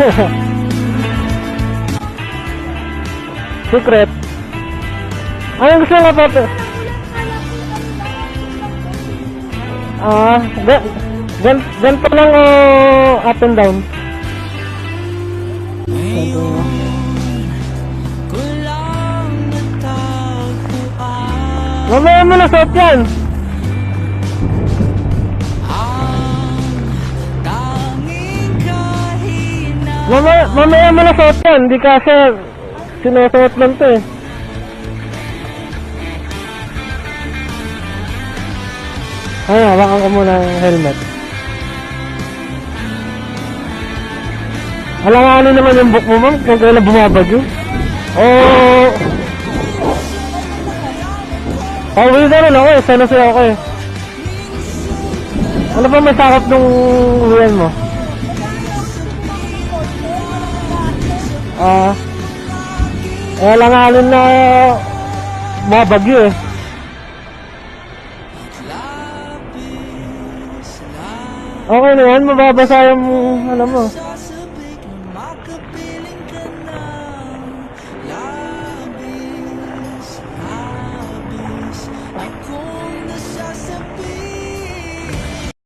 Secret. Anong gusto nga pa? Ah, gan, gan, ganito lang oh, up and down. Mamaya mo na suot yan. Mamaya, mamaya mo na suot yan. Hindi kasi sinusuot lang to eh. Ay, hawakan ko muna yung helmet. Alam nga ano naman yung book mo, ma'am, kung kailan bumabagyo. Oh, Pauwi na rin ako eh. Sana siya ako eh. Ano ba may sakop nung uwian mo? Ah, uh, eh lang alin na mga bagyo eh. Okay naman, mababasa yung, alam mo.